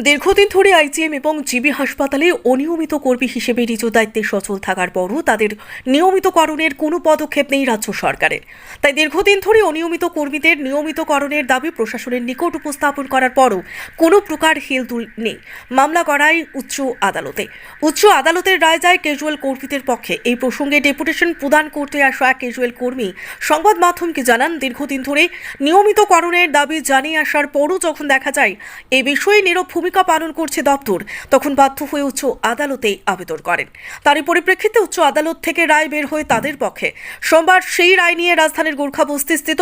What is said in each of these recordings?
দীর্ঘদিন ধরে আইজিএম এবং জিবি হাসপাতালে অনিয়মিত কর্মী হিসেবে নিজ দায়িত্বে সচল থাকার পরও তাদের নিয়মিতকরণের কোনো পদক্ষেপ নেই রাজ্য সরকারের। তাই দীর্ঘদিন ধরে অনিয়মিত কর্মীদের নিয়মিতকরণের দাবি প্রশাসনের নিকট উপস্থাপন করার পরও কোনো প্রকার হেলদুল নেই। মামলা করায় উচ্চ আদালতে। উচ্চ আদালতের রায় যায় ক্যাজুয়াল কর্মীদের পক্ষে। এই প্রসঙ্গে ডেপুটেশন প্রদান করতে আসা ক্যাজুয়াল কর্মী সংবাদ মাধ্যমকে জানান, দীর্ঘদিন ধরে নিয়মিতকরণের দাবি জানিয়ে আসার পরও যখন দেখা যায় এ বিষয়ে নীরব ভূমিকা পালন করছে দপ্তর, তখন বাধ্য হয়ে উচ্চ আদালতে আবেদন করেন। তারই পরিপ্রেক্ষিতে উচ্চ আদালত থেকে রায় বের হয়ে তাদের পক্ষে। সোমবার সেই রায় নিয়ে রাজধানীর গোর্খা বস্তিস্থিত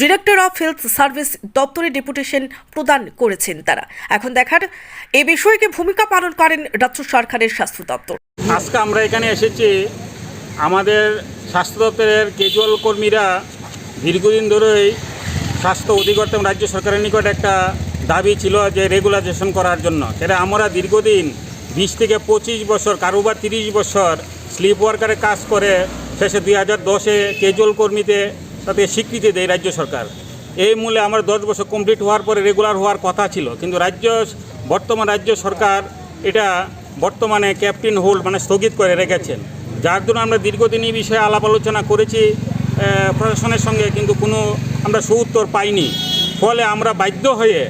ডিরেক্টর অফ হেলথ সার্ভিস দপ্তরে ডেপুটেশন প্রদান করেছেন তারা। এখন দেখার, এ বিষয়কে ভূমিকা পালন করেন রাজ্য সরকারের স্বাস্থ্য দপ্তর। আজকে আমরা এখানে এসেছি। আমাদের স্বাস্থ্য দপ্তরের ক্যাজুয়াল কর্মীরা দীর্ঘদিন ধরেই স্বাস্থ্য অধিকর্তা এবং রাজ্য সরকারের নিকট একটা দাবি ছিল যে রেগুলাইজেশন করার জন্য। সেটা আমরা দীর্ঘদিন, বিশ থেকে পঁচিশ বছর, কারোবার তিরিশ বছর স্লিপ ওয়ার্কারে কাজ করে, শেষে দুই হাজার দশে ক্যাজুয়াল কর্মীতে তাতে স্বীকৃতি দেয় রাজ্য সরকার। এই মূলে আমার দশ বছর কমপ্লিট হওয়ার পরে রেগুলার হওয়ার কথা ছিল। কিন্তু রাজ্য, বর্তমান রাজ্য সরকার এটা বর্তমানে ক্যাপ্টেন হোল্ড মানে স্থগিত করে রেখেছেন। যার জন্য আমরা দীর্ঘদিন এই বিষয়ে আলাপ আলোচনা করেছি প্রশাসনের সঙ্গে, কিন্তু কোনো আমরা সুউত্তর পাইনি। ফলে আমরা বাধ্য হয়ে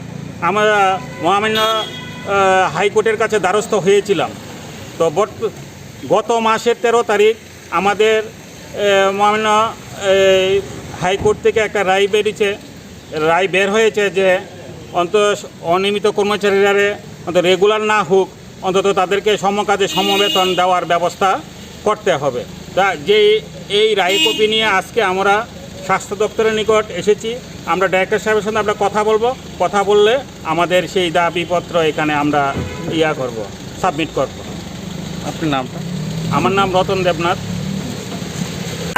আমরা মহামান্য হাইকোর্টের কাছে দ্বারস্থ হয়েছিলাম। তো গত মাসের তেরো তারিখ আমাদের মহামান্য হাইকোর্ট থেকে একটা রায় বেরিয়েছে। রায় বের হয়েছে যে অন্ত অনিয়মিত কর্মচারীরা অন্ত রেগুলার না হোক, অন্তত তাদেরকে সমকাজে সমবেতন দেওয়ার ব্যবস্থা করতে হবে। তা, যে এই রায় কপি নিয়ে আজকে আমরা স্বাস্থ্য দপ্তরের নিকট এসেছি। আমরা ডাইরেক্টর সাহেবের সঙ্গে আমরা কথা বলব। কথা বললে আমাদের সেই দাবিপত্র এখানে আমরা ইয়া করব সাবমিট করব। আপনার নামটা? আমার নাম রতন দেবনাথ।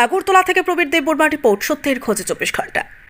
আগরতলা থেকে প্রবীর দেববর্মা রিপোর্ট সত্যের খোঁজে চব্বিশ ঘণ্টা।